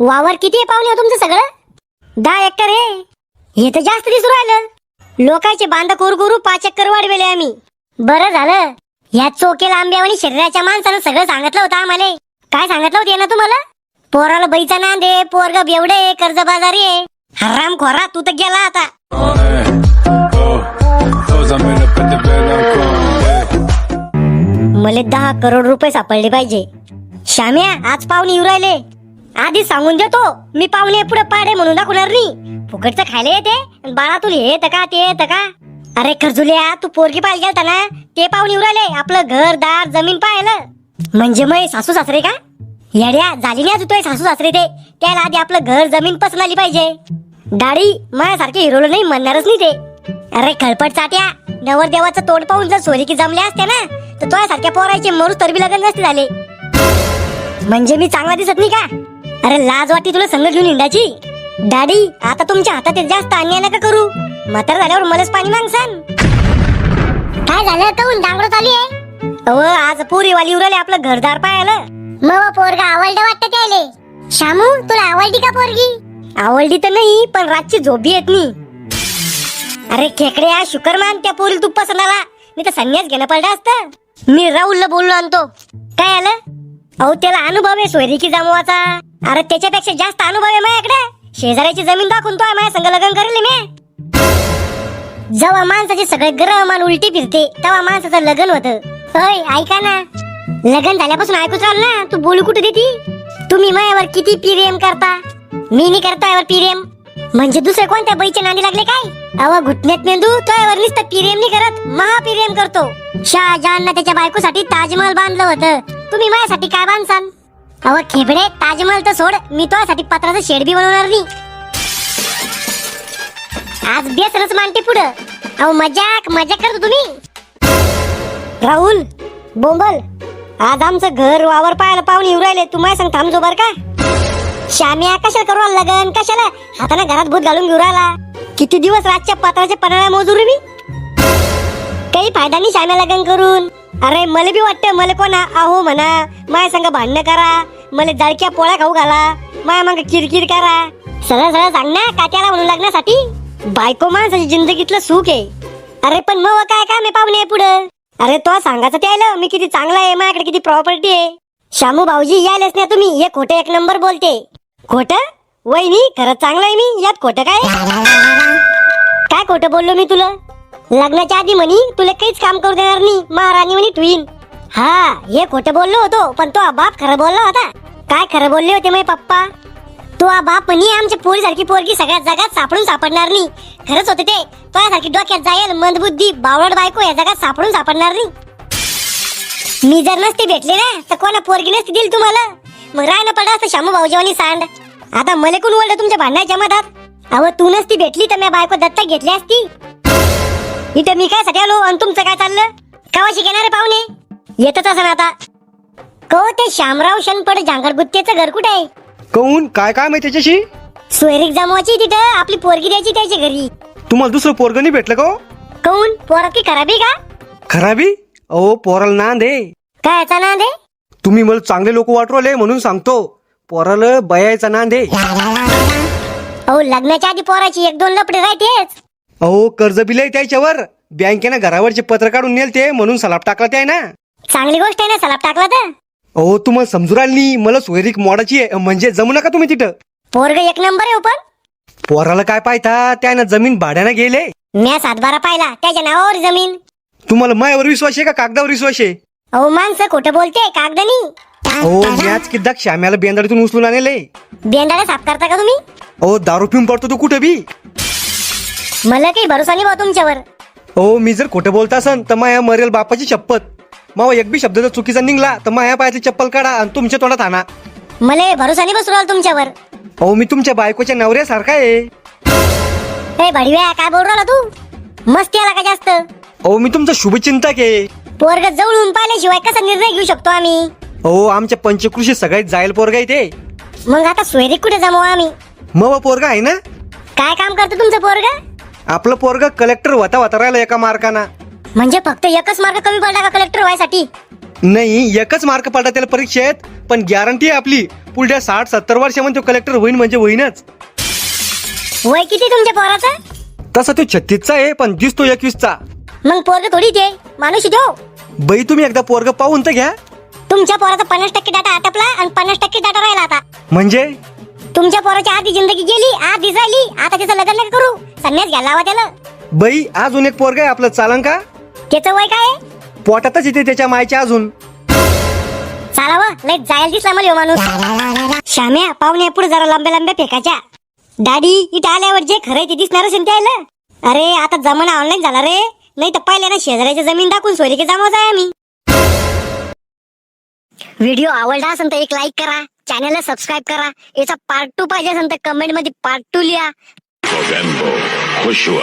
वावर किती आहे पाहुणे हो तुमचं सगळं? दहा एकर आहे. हे तर जास्त दिसू राहिलं. लोकांचे बांध करू करू पाच एकर वाढवेले आम्ही. बरं झालं. ह्या चोकेल आणि शरीराच्या माणसानं सगळं सांगितलं होतं आम्हाला. काय सांगितलं होतं ना तुम्हाला? पोराला बैचा नांदे पोरग बेवडे कर्ज बाजारी आहे. हराम खोरा तू तर गेला आता. मला दहा करोड रुपये सापडले पाहिजे. श्याम्या आज पाहुणे येऊ राहिले. आधी सांगून देतो. मी पाहुणे पुढे पाडे म्हणून दाखवणार नाही. फुकटचं खायला येते. आणि बाळा तुला हे येतं का ते येतं का? अरे खरजुल्या तू पोरगी पाहिजे गेलता ना? ते पाहुणे उराले राहिले आपलं घर दार जमीन पाहिलं म्हणजे मग सासू सासरे का? येड्या झाली नाही अजून सासू सासरे ते. त्याला आधी आपलं घर जमीन पसंत आली पाहिजे. दाढी माझ्यासारखे हिरोलो नाही म्हणणारच नाही ते. अरे खळपट चाट्या. नवर देवाचं तोंड पाहून जर सोरी की जमल्या असत्या ना तर तुझ्यासारख्या पोरायचे मरूस तरबी लग्न नसते झाले. म्हणजे मी चांगला दिसत नाही का? अरे लाज वाटते तुला संग घेऊन हिंडाची दाढी आता तुमच्या हातात जास्त अन्याय नका करू. म्हातार झाल्यावर मलाच पाणी मागसान. काय झालं? काऊन डांगडो चालू आहे? अव आज पोरीवाली उराले आपलं घरदार पाहायला. मग पोरगा आवडलं वाटतं त्याले. शामू तुला आवडली का पोरगी? आवडली तर नाही पण रातची झोपी येत नाही. अरे खेकड्या शुकरमान त्या पोरी तू पसंत आला मी तर संन्यास घेणं पडलं असतं. मी राहुलला बोललो आणतो. काय आलं? अहो त्याला अनुभव आहे सोयरिकी जमवाचा अरे त्याच्यापेक्षा जास्त अनुभव आहे माझ्याकडे. शेजाऱ्याची जमीन दाखवून तो माझ्या संग लग्न करेल मी. जेव्हा माणसाचे सगळे ग्रह मान उलटी फिरते तेव्हा माणसाचं लग्न होतं. होय ऐका ना. लग्न झाल्यापासून ऐकूच चाल ना तू बोलू कुठे देती? तुम्ही मायावर किती प्रेम करता? मी नाही करतो यावर पीरेम. म्हणजे दुसरे कोणत्या बैचे नांदी लागले काय? अव घुटण्यात मेंदू तो यावर नुसतं प्रेम नाही करत. महाप्रेम करतो. शाहजहान त्याच्या बायकोसाठी ताजमहल बांधलं होतं. तुम्ही माझ्यासाठी काय बांधसान अव खेबडे ताजमहल तर सोड. मी तुझ्यासाठी पत्राचं शेड बी बनवणार नाही. आज बेसरच मानते पुढं. अहो मजाक मजाक करतो तुम्ही. राहुल बोंबल. आज आमचं घर वावर पाहायला पाहून येऊ राहिले. तू माझ्या सांग थांबजो बर का? श्याम्या कशाला करू लगन? कशाला? हाताने घरात भूत घालून घेऊ राहिला. किती दिवस रातच्या पत्राच्या पन्हाळ्या मोजू मी? काही फायदा नाही श्याम्या लगन करून. अरे मला बी वाटतं मला कोणा आहो म्हणा माझ्या संग भांडणं करा. मला जळक्या पोळ्या खाऊ घाला. माया मग किरकिर करा. सरळ सरळ सांग ना काट्याला म्हणून लग्नासाठी बायको माणसाची जिंदगीतलं सुख आहे. अरे पण मग काय काय आहे पाहुणे पुढं? अरे तो सांगायचं ते आलं मी किती चांगला आहे माझ्याकडे किती प्रॉपर्टी आहे. शामू भाऊजी यायलाच ना तुम्ही हे खोटं एक नंबर बोलते. खोट? वहिनी खरंच चांगलं आहे मी यात खोटं काय? काय खोटं बोललो मी तुला? लग्नाच्या आधी म्हणी तुला काहीच काम करू देणार नाही महाराणी म्हणी ट्विन हा हे खोटं बोललो होतो पण तो बाप खरं बोलला होता. काय खरं बोलले होते माझे पप्पा? तो बाप म्हणे आमच्या पोरीसारखी पोरगी सगळ्या जगात सापडून सापडणार नाही. खरंच होते ते. तुझ्यासारखी डोक्यात जाईल मंदबुद्धी बावळट बायको या जगात सापडून सापडणार नाही. मी जर नसते भेटले ना तर कोणा पोरगी नसती दिली तुम्हाला? मग राहिलं ना असं असतं शामू भाऊजीवानी सांड. आता मला कोण ओळलं तुमच्या भांडणाच्या मधात? अहो तू नसती भेटली तर मी बायको दत्ता घेतली असती. इथं मी काय साठी आलो आणि तुमचं काय चाललं? कवाशी घेणारे पाहुणे? येतच असं आता. कहो ते शामराव शनपड जांगर गुत्तेचं घर कुठे आहे? कहून काय काय माहिती त्याच्याशी? सोयरीक जमवायची तिथं? आपली पोरगी द्यायची त्याच्या घरी. तुम्हाला दुसरं पोरग नाही भेटलं का हो? कौन? पोरात की खराबी का? खराबी? अहो पोराला नांद आहे. काय याचा नाद आहे? तुम्ही मला चांगले लोक वाटवले म्हणून सांगतो. पोराला बयायचा नांद आहे. अहो लग्नाच्या आधी पोराची एक दोन लपडे राहतेच अहो कर्ज बिल आहे त्याच्यावर. बँकेनं घरावरचे पत्र काढून नेलते म्हणून सलाप टाकला ते ना चांगली गोष्ट आहे ना सलाप टाकला तर. अहो तुम्हाला समजू राहिली नाही मला सोयरीक मोडाची आहे म्हणजे जमू नका तुम्ही तिथं. पोरग एक नंबर आहे पण पोराला काय पाहता त्यानं जमीन भाड्यानं गेले. म्या सातबारा पाहिला त्याच्या नावावर जमीन. तुम्हाला मायावर विश्वास आहे का कागदावर विश्वास आहे? अहो माणसं खोटं बोलते कागदनी. अहो मॅच किद्दा श्याम्याला बेंदाडीतून उचलून आणले बेंदाडा साफ करता का तुम्ही? अहो दारू पिऊन पडतो तू कुठं बी. मला काही भरोसा नाही बा तुमच्यावर. हो मी जर खोटं बोलत असन तर माया मरेल बापाची शपथ. मावा एक बी शब्द जर चुकीचा निघला तर माया पायाची चप्पल काढा आणि तुमच्या तोंडात आणा. मला भरोसा नाही बसू राहिला तुमच्यावर. अहो मी तुमच्या बायकोच्या नवऱ्यासारखा आहे. हे भडव्या काय बोल राहिला तू? मस्ती आला का जास्त? अहो मी तुमचा शुभचिंतक आहे. पोरग जवळून पाहिल्याशिवाय कसा निर्णय घेऊ शकतो आम्ही? अहो आमच्या पंचकृषी सगळ्यात जायल पोरगा ते. मग आता सोयरी कुठे जमवू आम्ही? मग पोरगा आहे ना? काय काम करतो तुमचं पोरग? आपलं पोरगा कलेक्टर होता होता राहिला एका मार्काना. म्हणजे फक्त एकच मार्क कमी पडला का कलेक्टर व्हायसाठी? नाही एकच मार्क पडला त्याला परीक्षेत पण गॅरंटी आहे आपली. पुढच्या साठ सत्तर वर्षामध्ये तो कलेक्टर होईन म्हणजे होईनच. वय किती तुमच्या पोराचं? तसा तो छत्तीसचा आहे पण दिसतो एकवीसचा. मग पोरग थोडी ते. माणूस देऊ बाई तुम्ही एकदा पोरग पाहून तर घ्या. तुमच्या पोराचा पन्नास टक्के डाटा आटपला आणि पन्नास टक्के डाटा राहिला आता. म्हणजे? तुमच्या पोराची आधी जिंदगी गेली आधी झाली आता त्याचं लग्न नका करू. संन्यास घ्यायला हवा त्याला बाई अजून एक पोरग आहे आपलं. चालन का? त्याचं वय काय? आहे? पोटातच येते त्याच्या मायच्या अजून. चालावं लय जायला दिसला मला ह्यो माणूस. श्याम्या पाहुणे पुढे जरा लांब्या लांब्या फेकायच्या. दाडी इथं आल्यावर जे खरंय ते दिसणार असेल त्याला. अरे आता जमाना ऑनलाईन झाला रे. नाही तर पहिले ना शेजाऱ्याची जमीन दाखवून सोयरी की जमावत आहे आम्ही. व्हिडिओ आवडला असेल तर एक लाईक करा चॅनलला सबस्क्राईब करा. याचा पार्ट टू पाहिजे असेल तर कमेंटमध्ये पार्ट टू लिहा. Joshua,